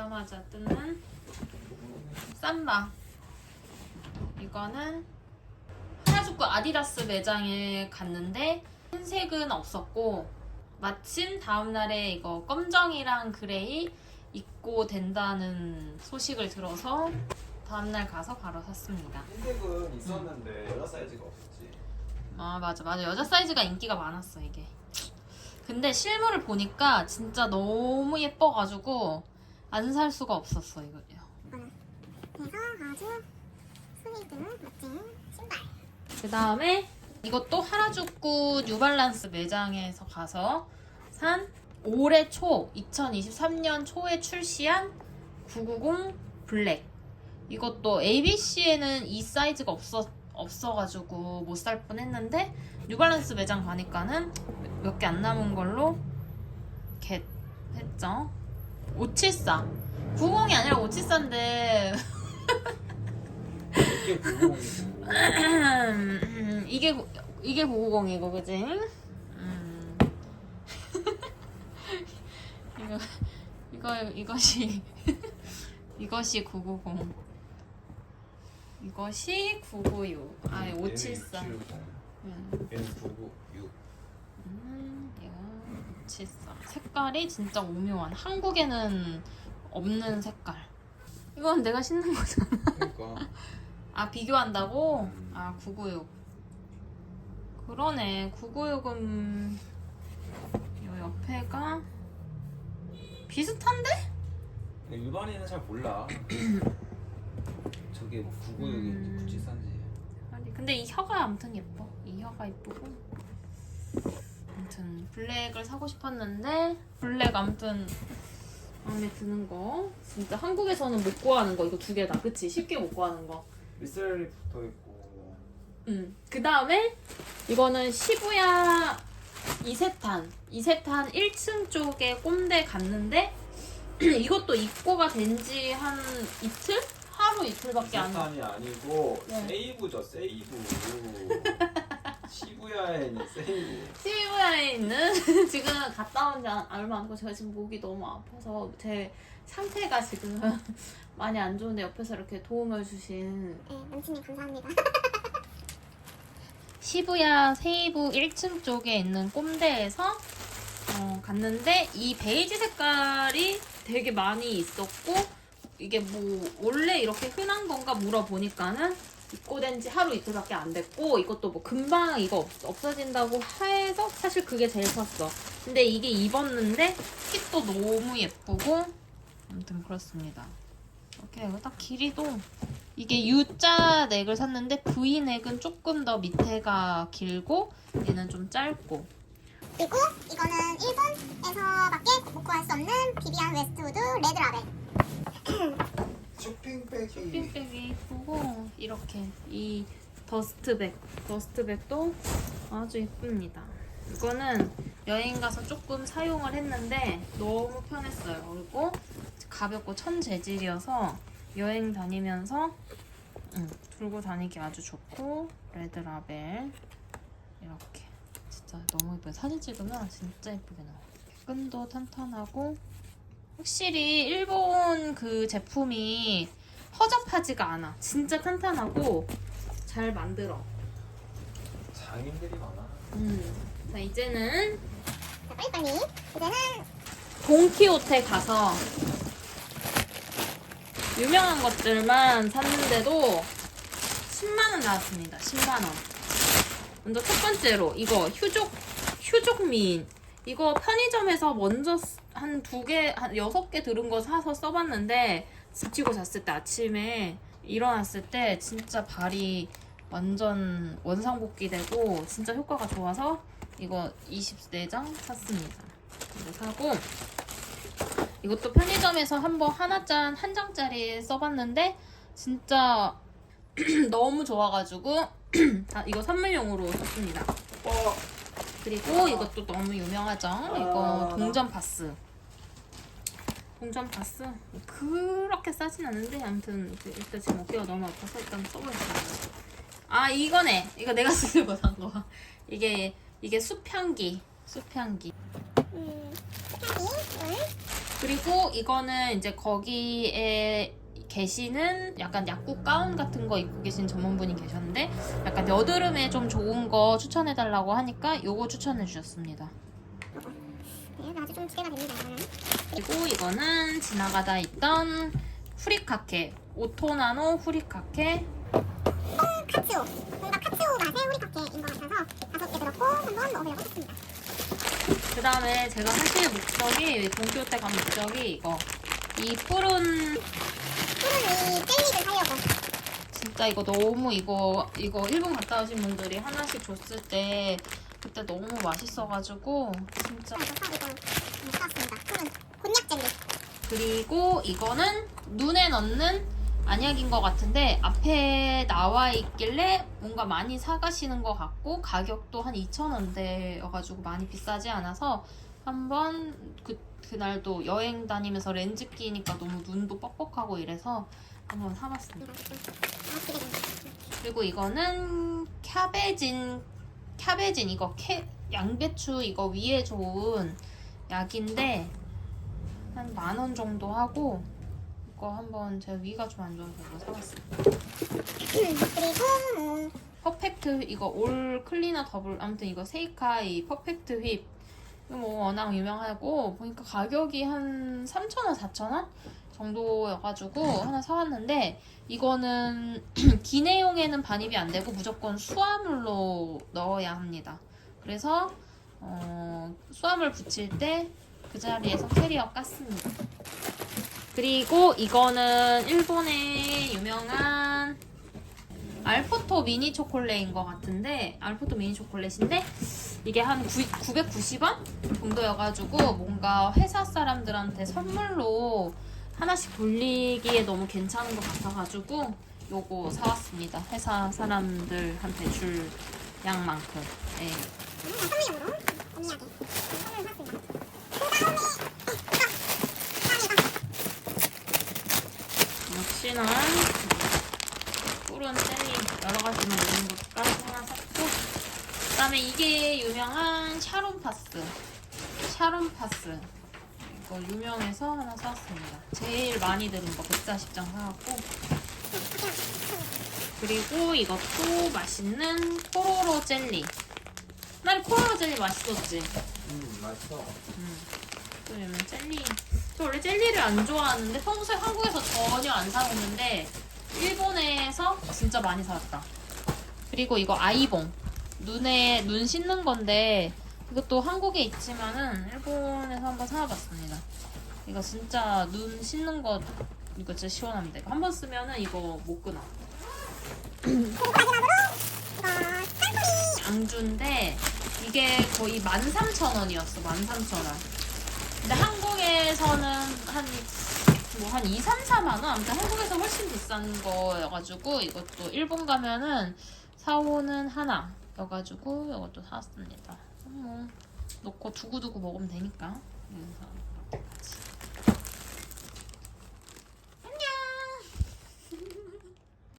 오자마자 뜨는 쌈바. 이거는 하라주쿠 아디다스 매장에 갔는데 흰색은 없었고 마침 다음날에 이거 검정이랑 그레이 입고 된다는 소식을 들어서 다음날 가서 바로 샀습니다. 흰색은 있었는데 여자 사이즈가 없었지. 아 맞아 맞아 여자 사이즈가 인기가 많았어 이게 근데 실물을 보니까 진짜 너무 예뻐가지고 안 살 수가 없었어 이거 그래서 아주 스웨이드 멋진 신발. 그 다음에 이것도 하라주쿠 뉴발란스 매장에서 가서 산 올해 초 2023년 초에 출시한 990 블랙 이것도 ABC에는 이 사이즈가 없어 없어가지고 못 살 뻔했는데 뉴발란스 매장 가니까는 몇 개 안 남은 걸로 겟 했죠 574 90이 아니라 574인데 이게 구멍이고. 음, 이게 구- 이게 990이고 그지? 음. 이거 이거 이것이 이것이 990 이것이 996아574 음, 얘는 996. 음, 얘가 574 색깔이 진짜 오묘한 한국에는 없는 색깔 이건 내가 신는 거잖아 그러니까. 아 비교한다고? 음. 아 996. 그러네 996은 요 옆에가 비슷한데? 일반인은 잘 몰라. 저게 뭐 996인지 음. 굳이 싼지. 아니 근데 이 혀가 아무튼 예뻐. 이 혀가 예쁘고. 아무튼 블랙을 사고 싶었는데 블랙 아무튼 마음에 드는 거 진짜 한국에서는 못 구하는 거 이거 두 개다 그치? 쉽게 못 구하는 거. 미셀이 붙어 있고. 음. 그 다음에 이거는 시부야 이세탄. 이세탄 1층 쪽에 꼼대 갔는데 이것도 입고가 된 지 한 이틀? 하루 이틀밖에 안 이세탄이 아니고 네. 세이브죠 세이브. 시부야에 있는 세이브. 시부야에 있는 지금 갔다 온 지 얼마 안 되고 제가 지금 목이 너무 아파서 제 상태가 지금 많이 안 좋은데 옆에서 이렇게 도움을 주신 네, 문치님 감사합니다. 시부야 세이부 1층 쪽에 있는 꼼대에서 어, 갔는데 이 베이지 색깔이 되게 많이 있었고 이게 뭐 원래 이렇게 흔한 건가 물어보니까는 입고된 지 하루 이틀밖에 안 됐고 이것도 뭐 금방 이거 없, 없어진다고 해서 사실 그게 제일 컸어. 근데 이게 입었는데 핏도 너무 예쁘고 아무튼 그렇습니다. 이렇게 이거 딱 길이도 이게 U자 넥을 샀는데 V 넥은 조금 더 밑에가 길고 얘는 좀 짧고. 그리고 이거는 일본에서밖에 못 구할 수 없는 비비안 웨스트우드 레드 라벨. 쇼핑백이. 쇼핑백이 예쁘고 이렇게 이 더스트백 더스트백도 아주 예쁩니다. 이거는 여행 가서 조금 사용을 했는데 너무 편했어요. 그리고 가볍고 천 재질이어서 여행 다니면서 음, 들고 다니기 아주 좋고 레드라벨 이렇게. 진짜 너무 예뻐요. 사진 찍으면 진짜 예쁘게 나와요. 끈도 탄탄하고 확실히 일본 그 제품이 허접하지가 않아 진짜 탄탄하고 잘 만들어 장인들이 많아. 음. 자 이제는 자, 빨리빨리. 이제는 돈키호테 가서 유명한 것들만 샀는데도 10만원 나왔습니다. 10만원. 먼저 첫 번째로 이거 휴족, 휴족민. 이거 편의점에서 먼저 한 두 개, 한 여섯 개 들은 거 사서 써봤는데 붙이고 잤을 때 아침에 일어났을 때 진짜 발이 완전 원상복귀 되고 진짜 효과가 좋아서 이거 24장 샀습니다. 이거 사고 이것도 편의점에서 한번 하나짠 한 장짜리 써봤는데 진짜 너무 좋아가지고 다 이거 선물용으로 샀습니다. 어. 그리고 이것도 너무 유명하죠. 이거 아, 동전 파스. 동전 파스 그렇게 싸진 않은데 아무튼 그 일단 지금 어깨가 너무 아파서 일단 써보겠습니다. 아 이거네. 이거 내가 쓰려고 산 거. 이게 이게 숲향기. 숲향기. 음, 물. 그리고 이거는 이제 거기에 계시는 약간 약국 가운 같은 거 입고 계신 전문분이 계셨는데 약간 여드름에 좀 좋은 거 추천해 달라고 하니까 요거 추천해 주셨습니다. 네, 아주 좀 기대가 됩니다. 그리고 이거는 지나가다 있던 후리카케 오토나노 후리카케 카츠오. 뭔가 카츠오 맛의 후리카케인 것 같아서 다섯 개 들었고 한번 먹어보려고 했습니다. 그 다음에 제가 사실 목적이 동교 때 간 목적이 이거 이 푸른 진짜 이거 너무 이거 이거 일본 갔다 오신 분들이 하나씩 줬을 때 그때 너무 맛있어가지고 진짜 이거. 그리고 이거는 눈에 넣는 안약인 것 같은데 앞에 나와 있길래 뭔가 많이 사가시는 것 같고 가격도 한 2,000원대여가지고 많이 비싸지 않아서 한번 그, 그날도 여행 다니면서 렌즈 끼니까 너무 눈도 뻑뻑하고 이래서 한번 사봤습니다. 그리고 이거는 캬베진 캬베진 이거 캐, 양배추 이거 위에 좋은 약인데 한 만 원 정도 하고 이거 한번 제가 위가 좀 안 좋아서 이거 사봤어요. 음, 그리고 뭐 퍼펙트 이거 올 클리너 더블 아무튼 이거 세이카이 퍼펙트 휩 뭐 워낙 유명하고 보니까 가격이 한 3,000원, 4,000원 정도여가지고 하나 사왔는데 이거는 기내용에는 반입이 안 되고 무조건 수화물로 넣어야 합니다. 그래서 어, 수화물 붙일 때 그 자리에서 캐리어 깠습니다. 그리고 이거는 일본의 유명한 알포토 미니 초콜릿인 것 같은데 알포토 미니 초콜릿인데 이게 한 990원 정도여가지고 뭔가 회사 사람들한테 선물로 하나씩 돌리기에 너무 괜찮은 것 같아가지고 요거 사왔습니다. 회사 사람들한테 줄 양만큼. 예. 역시나 푸른 젤리 여러 가지 있는 그 다음에 이게 유명한 샤론 파스 샤론 파스 이거 유명해서 하나 샀습니다 제일 많이 들은 거 140장 사갖고 그리고 이것도 맛있는 코로로 젤리 난 코로로 젤리 맛있었지 음 맛있어. 음. 또 얘는 젤리. 저 원래 젤리를 안 좋아하는데 평소에 한국에서 전혀 안 사 먹는데 일본에서 진짜 많이 사왔다. 그리고 이거 아이봉. 눈에 눈 씻는 건데 이것도 한국에 있지만은 일본에서 한번 사와봤습니다. 이거 진짜 눈 씻는 거 이거 진짜 시원합니다. 한 번 쓰면은 이거 못 끊어. 양주인데 이게 거의 13,000원이었어. 13,000원. 근데 한국에서는 한 뭐한 2, 3, 4만 원? 아무튼 한국에서 훨씬 비싼 거여가지고 이것도 일본 가면은 사오는 하나 여가지고 이것도 사왔습니다. 뭐 놓고 두고두고 먹으면 되니까. 그래서